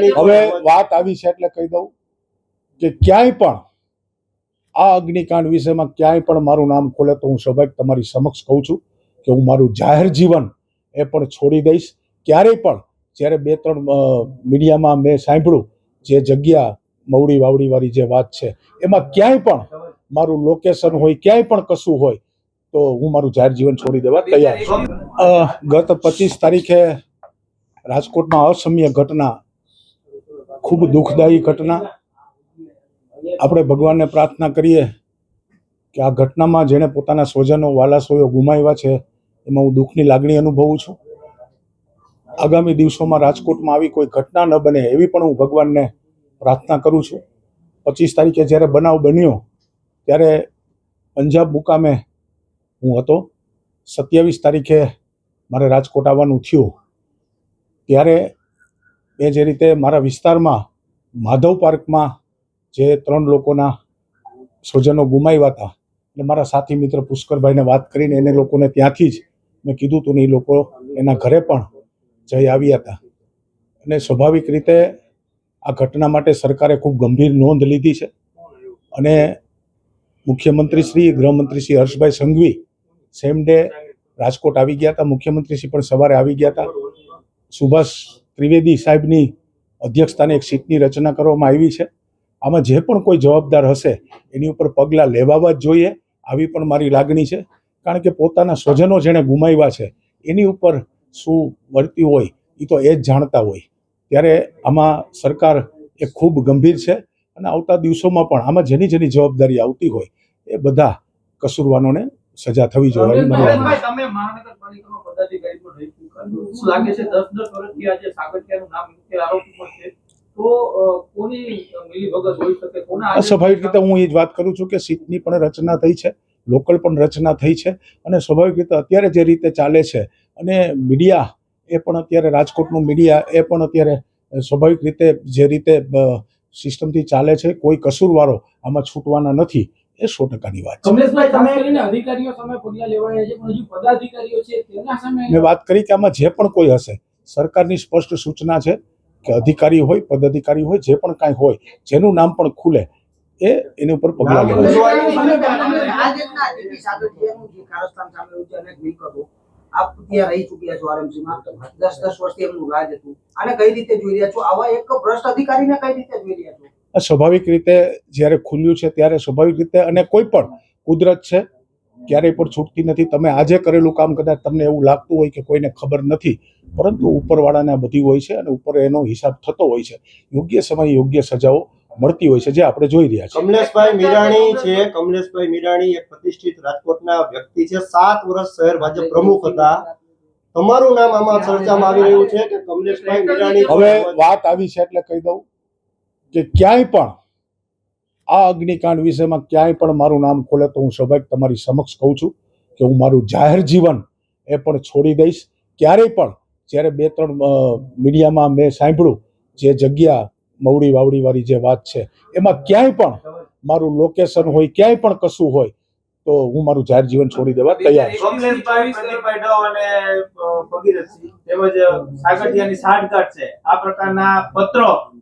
હવે વાત આવી છે એટલે કહી દઉં કે ક્યાંય પણ આ અગ્નિકાંડ વિષયમાં ક્યાંય પણ મારું નામ ખોલે તો હું સ્વાભાવિક તમારી સમક્ષ કહું છું કે હું મારું જાહેર જીવન એ પણ છોડી દઈશ. ક્યારેય પણ જ્યારે બે ત્રણ મીડિયામાં મેં સાંભળ્યું જે જગ્યા મવડી વાવડી વાળી જે વાત છે એમાં ક્યાંય પણ મારું લોકેશન હોય ક્યાંય પણ કશું હોય તો હું મારું જાહેર જીવન છોડી દેવા તૈયાર છું. ગત પચીસ તારીખે રાજકોટમાં અસમ્ય ઘટના ખૂબ દુઃખદાયી ઘટના. આપણે ભગવાનને પ્રાર્થના કરીએ કે આ ઘટનામાં જેણે પોતાના સ્વજનો વાલાસોયો ગુમાવ્યા છે, એમાં હું દુઃખની લાગણી અનુભવું છું. આગામી દિવસોમાં રાજકોટમાં આવી કોઈ ઘટના ન બને એવી પણ હું ભગવાનને પ્રાર્થના કરું છું. પચીસ તારીખે જ્યારે બનાવ બન્યો, ત્યારે પંજાબ મુકામે હું હતો. સત્યાવીસ તારીખે મારે રાજકોટ આવવાનું થયું. ત્યારે એ જે રીતે મારા વિસ્તારમાં માધવ પાર્કમાં જે ત્રણ લોકોના સ્વજનો ગુમાવ્યા હતા એટલે મારા સાથી મિત્ર પુષ્કરભાઈને વાત કરીને એને લોકોને ત્યાંથી જ મેં કીધું હતું ને એ લોકો એના ઘરે પણ જઈ આવ્યા હતા. અને સ્વાભાવિક રીતે આ ઘટના માટે સરકારે ખૂબ ગંભીર નોંધ લીધી છે. અને મુખ્યમંત્રી શ્રી ગૃહમંત્રી શ્રી હર્ષભાઈ સંઘવી સેમ ડે રાજકોટ આવી ગયા હતા. મુખ્યમંત્રી શ્રી પણ સવારે આવી ગયા હતા. સુભાષ ત્રિવેદી સાહેબની અધ્યક્ષતાને એક સીટની રચના કરવામાં આવી છે. આમાં જે પણ કોઈ જવાબદાર હશે, એની ઉપર પગલાં લેવાવા જ જોઈએ, આવી પણ મારી લાગણી છે. કારણ કે પોતાના સ્વજનો જેણે ગુમાવ્યા છે, એની ઉપર શું વર્તી હોય, એ તો એ જ જાણતા હોય. ત્યારે આમાં સરકાર એ ખૂબ ગંભીર છે અને આવતા દિવસોમાં પણ આમાં જેની જેની જવાબદારી આવતી હોય, એ બધા કસૂરવાનોને સજા થવી જોઈએ તમે મહાનગરપાલિકામાં પદાધિકારી પણ રહી શું લાગે છે દસ દસ વર્ષથી આજે સાગઠિયાનું નામ મુખ્ય આરોપી પણ છે તો અ, કોની મિલીભગત હોઈ શકે કોના આ સ્વાભાવિક રીતે હું એ જ વાત કરું છું કે સીટની પણ રચના થઈ છે લોકલ પણ રચના થઈ છે અને સ્વાભાવિક રીતે અત્યારે જે રીતે ચાલે છે અને મીડિયા એ પણ અત્યારે રાજકોટનું મીડિયા એ પણ અત્યારે સ્વાભાવિક રીતે જે રીતે સિસ્ટમથી ચાલે છે કોઈ કસૂરવારો આમાં છૂટવાના નથી એ સો ટકાની વાત છે. કમલેશભાઈ તમે કરીને અધિકારીઓ સામે પગલા લેવાયા છે પણ હજુ પદાધિકારીઓ છે તેના સામે મેં વાત કરી કે આમાં જે પણ કોઈ હશે સરકારની સ્પષ્ટ સૂચના છે કે અધિકારી હોય પદાધિકારી હોય જે પણ કાંઈ હોય જેનું નામ પણ ખુલે એ એની ઉપર પગલાં લેવા આપ ત્યાં રહી ચૂક્યા છો RMC માં દસ દસ વર્ષથી એમનું રાજ હતું. આને કઈ રીતે જોઈ રહ્યા છો? આવા એક ભ્રષ્ટ અધિકારીને કઈ રીતે જોઈ રહ્યા છો? સ્વાભાવિક રીતે જ્યારે ખુલ્યું છે ત્યારે સ્વાભાવિક રીતે અને કોઈ પણ કુદરત છે ક્યારેય પણ છૂટતી નથી. તમે આજે કરેલું કામ કદાચ તમને એવું લાગતું હોય કે કોઈને ખબર નથી પરંતુ ઉપરવાળાને આ બધી હોય છે અને ઉપર એનો હિસાબ થતો હોય છે. યોગ્ય સમયે યોગ્ય સજાઓ મળતી હોય છે જે આપણે જોઈ રહ્યા છીએ. કમલેશભાઈ મીરાણી છે. કમલેશભાઈ મીરાણી એક પ્રતિષ્ઠિત રાજકોટના વ્યક્તિ છે. સાત વર્ષ શહેર ભાજપ પ્રમુખ હતા. તમારું નામ આમાં ચર્ચામાં આવી રહ્યું છે કે કમલેશભાઈ મીરાણી હવે વાત આવી છે એટલે કહી દઉં. કે ક્યાંય પણ આ અગ્નિકાંડ વિષયમાં ક્યાંય પણ મારું નામ ખોલે તો હું સ્વાભાવિક તમારી સમક્ષ કહું છું કે હું મારું જાહેર જીવન એ પણ છોડી દઈશ. ક્યારેય પણ જ્યારે બે ત્રણ મીડિયામાં મેં સાંભળ્યું જે જગ્યા મવડી વાવડીવાળી જે વાત છે, એમાં ક્યાંય પણ મારું લોકેશન હોય, ક્યાંય પણ કશું હોય તો હું મારું જાહેર જીવન છોડી દેવા તૈયાર છું.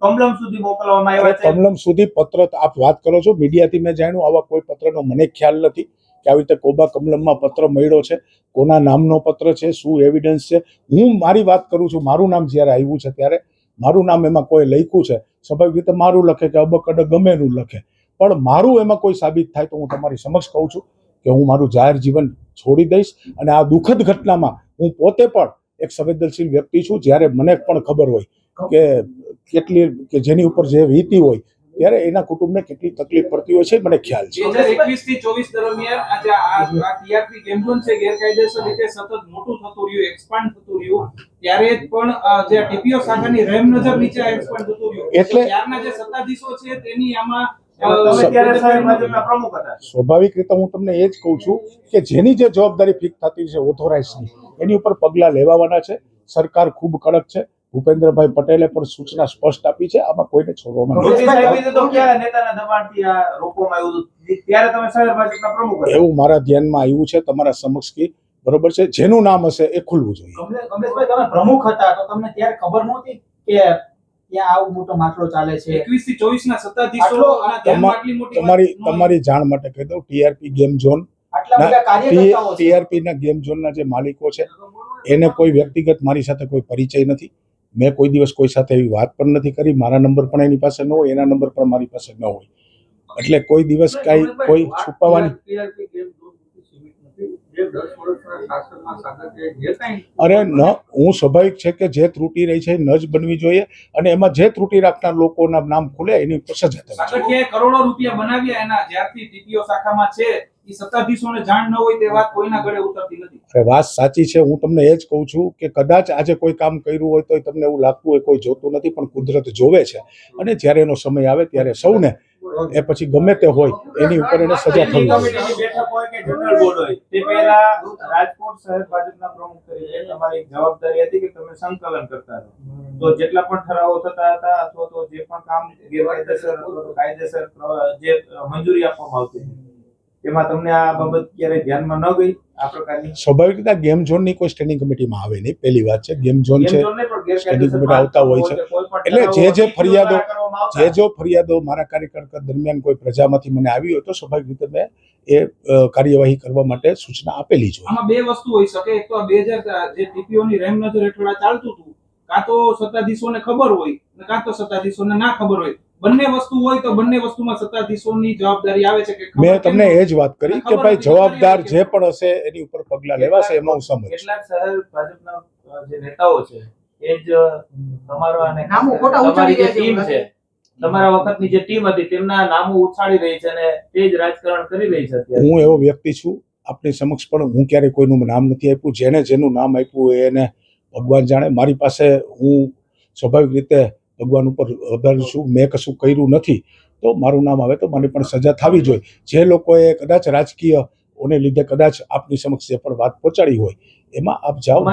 કમલમ સુધી મોકલવામાં આવ્યા છે. કમલમ સુધી પત્ર આપ વાત કરો છો મીડિયાથી મેં જાણ્યું આવા કોઈ પત્રનો મને ખ્યાલ નથી કે આવી રીતે કોબા કમલમમાં પત્ર મળ્યો છે કોના નામનો પત્ર છે શું એવિડન્સ છે. હું મારી વાત કરું છું મારું નામ જ્યારે આવ્યું છે ત્યારે મારું નામ એમાં કોઈ લખ્યું છે સ્વાભાવિક રીતે મારું લખે કે અબકડ ગમે એનું લખે. પણ મારું એમાં કોઈ સાબિત થાય તો હું તમારી સમક્ષ કહું છું કે હું મારું જાહેર જીવન છોડી દઈશ અને આ દુઃખદ ઘટનામાં હું પોતે પણ એક સંવેદનશીલ વ્યક્તિ છું. જ્યારે મને પણ ખબર હોય કે કેટલી કે જેની ઉપર જે વીતી હોય ત્યારે એના કુટુંબને કેટલી તકલીફ પડતી હોય છે મને ખ્યાલ છે. બે હજાર એકવીસથી ચોવીસ દરમિયાન આજે આ ટીઆરપી ગેમ છે ગેરકાયદેસર રીતે સતત મોટું થતું રહ્યું એક્સપાન્ડ થતું રહ્યું. ત્યારે પણ જે ટીપીઓ શાખાની રેમ નજર નીચે એક્સપાન્ડ થતું રહ્યું. એટલે- ત્યારના જે સત્તાધીશો છે તેની આમાં સ્વાભાવિક રીતે હું તમને એ જ કહું છું કે જેની જે જવાબદારી ફિક્સ થતી છે ઓથોરાઇઝની એની ઉપર પગલાં લેવાવાના છે. સરકાર ખૂબ કડક છે. ભૂપેન્દ્રભાઈ પટેલે પણ સૂચના સ્પષ્ટ આપી છે. આમાં કોઈને છોડવામાં નથી. એવું મારા ધ્યાનમાં આવ્યું છે તમારા સમક્ષ કી બરોબર છે? જેનું નામ હશે એ ખુલવું જોઈએ. તમે પ્રમુખ હતા તો તમને ત્યારે ખબર નહોતી કે ત્યાં આવું મોટો માટલો ચાલે છે. એકવીસથી ચોવીસ ના સત્તાધીશો આટલો- મોટી તમારી. તમારી જાણ માટે કહી દઉં ટીઆરપી ગેમ ઝોન ટીઆરપી ના ગેમ ઝોનના જે માલિકો છે એને કોઈ વ્યક્તિગત મારી સાથે કોઈ પરિચય નથી. મેં કોઈ દિવસ કોઈ સાથે એવી વાત પણ નથી કરી. મારા નંબર પણ એની પાસે ન હોય એના નંબર પણ મારી પાસે ન હોય. એટલે કોઈ દિવસ કાંઈ કોઈ છુપાવવાની અરે ન હું સ્વાભાવિક છે કે જે ત્રુટી રહી છે ન જ બનવી જોઈએ અને એમાં જે ત્રુટી રાખનાર લોકોના નામ ખુલે એની સજા કરોડો રૂપિયા બનાવ્યા એના જ્યારથી ટીપીઓ શાખામાં છે સત્તાધીશોને જાણ ન હોય તે વાત કોઈના ગળે ઉતરતી નથી. અરે વાત સાચી છે હું તમને એ જ કહું છું કે કદાચ આજે કોઈ કામ કર્યું હોય તો તમને એવું લાગતું હોય કોઈ જોતું નથી પણ કુદરત જોવે છે. અને જ્યારે એનો સમય આવે ત્યારે સૌને એ પછી ગમે તે હોય એની ઉપર એને સજા થવી રાજકોટ શહેર ભાજપના પ્રમુખ તરીકે તમારી જવાબદારી હતી કે તમે સંકલન કરતા તો જેટલા પણ ઠરાવો થતા હતા અથવા તો જે પણ કામ ગેરકાયદેસર કાયદેસર જે મંજૂરી આપવામાં આવતી તેમાં તમને આ બાબત ક્યારે ધ્યાનમાં ન ગઈ? આ પ્રકારની? સ્વાભાવિક રીતે ગેમ ઝોનની કોઈ સ્ટેન્ડિંગ કમિટીમાં આવે નહીં પહેલી વાત છે. ગેમ ઝોન છે સ્ટેન્ડિંગ કમિટી આવતા હોય છે. એટલે જે જે ફરિયાદો- જે જો ફરિયાદો મારા કાર્યકર્તા દરમિયાન કોઈ પ્રજામાંથી મને આવી હોય તો સ્વાભાવિક રીતે મેં એ કાર્યવાહી કરવા માટે સૂચના આપેલી છે આમાં બે વસ્તુ હોઈ શકે. એક તો આ બે હજાર જે ટીપીઓ ની રેમ નજર હેઠળ ચાલતું હતું કાં તો સત્તાધીશોને ખબર હોય કાં તો સત્તાધીશોને ના ખબર હોય. બંને વસ્તુ હોય તો બંને વસ્તુમાં સત્તાધીશોની જવાબદારી આવે છે કે મેં તમને એ જ વાત કરી કે ભાઈ જવાબદાર જે પણ હશે એની ઉપર પગલા લેવાશે એમાં હું સમજ. કેટલાક શહેર ભાજપના જે નેતાઓ છે એ જ તમારો અને નામો ખોટા તમારી જે ટીમ છે તમારા વખતની જે ટીમ હતી તેમના નામો ઉછાળી રહી છે અને તે જ રાજકારણ કરી રહી છે અત્યારે. હું એવો વ્યક્તિ છું આપની સમક્ષ પણ હું ક્યારેય કોઈનું નામ નથી આપ્યું. જેને જેનું નામ આપ્યું હોય એને ભગવાન જાણે. મારી પાસે હું સ્વાભાવિક રીતે ભગવાન ઉપર શું, મેં કશું કર્યું નથી, તો મારું નામ આવે તો મને પણ સજા થવી જોઈએ. જે લોકોએ કદાચ રાજકીય ઓને લીધે કદાચ આપની સમક્ષ જે પણ વાત પહોંચાડી હોય, એમાં આપ જાઓ.